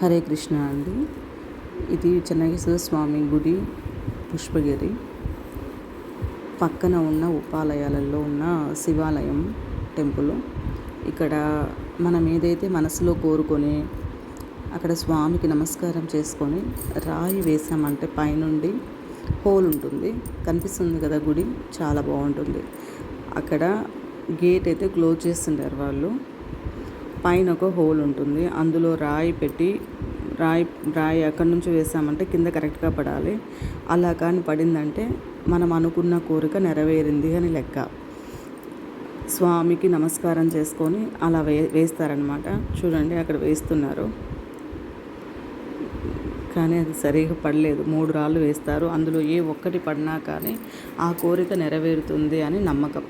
హరే కృష్ణ అండి. ఇది చెన్నకేశ్వర స్వామి గుడి పుష్పగిరి. పక్కన ఉన్న ఉపాలయాలలో ఉన్న శివాలయం టెంపుల్. ఇక్కడ మనం ఏదైతే మనసులో కోరుకొని అక్కడ స్వామికి నమస్కారం చేసుకొని రాయి వేసామంటే పైనుండి హోల్ ఉంటుంది. కనిపిస్తుంది కదా గుడి? చాలా బాగుంటుంది. అక్కడ గేట్ అయితే క్లోజ్ చేస్తుంటారు వాళ్ళు. పైన ఒక హోల్ ఉంటుంది. అందులో రాయి పెట్టి రాయి రాయి అక్కడి నుంచి వేసామంటే కింద కరెక్ట్గా పడాలి. అలా కానీ పడిందంటే మనం అనుకున్న కోరిక నెరవేరింది అని లెక్క. స్వామికి నమస్కారం చేసుకొని అలా వే వేస్తారనమాట చూడండి అక్కడ వేస్తున్నారు. కానీ అది సరిగా పడలేదు. మూడు రాళ్ళు వేస్తారు. అందులో ఏ ఒక్కటి పడినా కానీ ఆ కోరిక నెరవేరుతుంది అని నమ్మకం.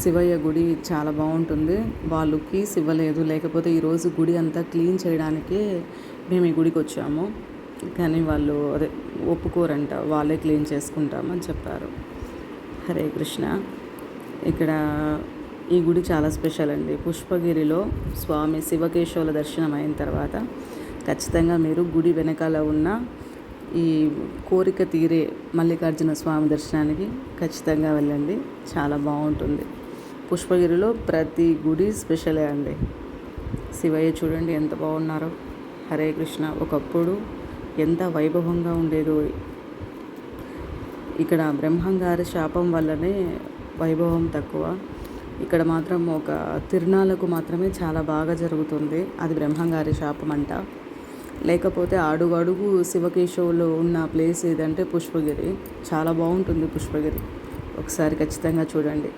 శివయ్య గుడి చాలా బాగుంటుంది. వాళ్ళు కీస్ ఇవ్వలేదు లేకపోతే ఈరోజు గుడి అంతా క్లీన్ చేయడానికే మేము ఈ గుడికి వచ్చాము. కానీ వాళ్ళు అదే ఒప్పుకోరంట. వాళ్ళే క్లీన్ చేసుకుంటామని చెప్పారు. హరే కృష్ణ. ఇక్కడ ఈ గుడి చాలా స్పెషల్ అండి. పుష్పగిరిలో స్వామి శివకేశవుల దర్శనం అయిన తర్వాత ఖచ్చితంగా మీరు గుడి వెనకాల ఉన్న ఈ కోరిక తీరే మల్లికార్జున స్వామి దర్శనానికి ఖచ్చితంగా వెళ్ళండి. చాలా బాగుంటుంది. పుష్పగిరిలో ప్రతి గుడి స్పెషలే అండి. శివయ్య చూడండి ఎంత బాగున్నారో. హరే కృష్ణ ఒకప్పుడు ఎంత వైభవంగా ఉండేదో. ఇక్కడ బ్రహ్మంగారి శాపం వల్లనే వైభవం తక్కువ. ఇక్కడ మాత్రం ఒక తిరునాళ్ళకు మాత్రమే చాలా బాగా జరుగుతుంది. అది బ్రహ్మంగారి శాపం అంట. లేకపోతే అడుగు అడుగు శివకేశవులు ఉన్న ప్లేస్ ఏదంటే పుష్పగిరి. చాలా బాగుంటుంది పుష్పగిరి. ఒకసారి ఖచ్చితంగా చూడండి.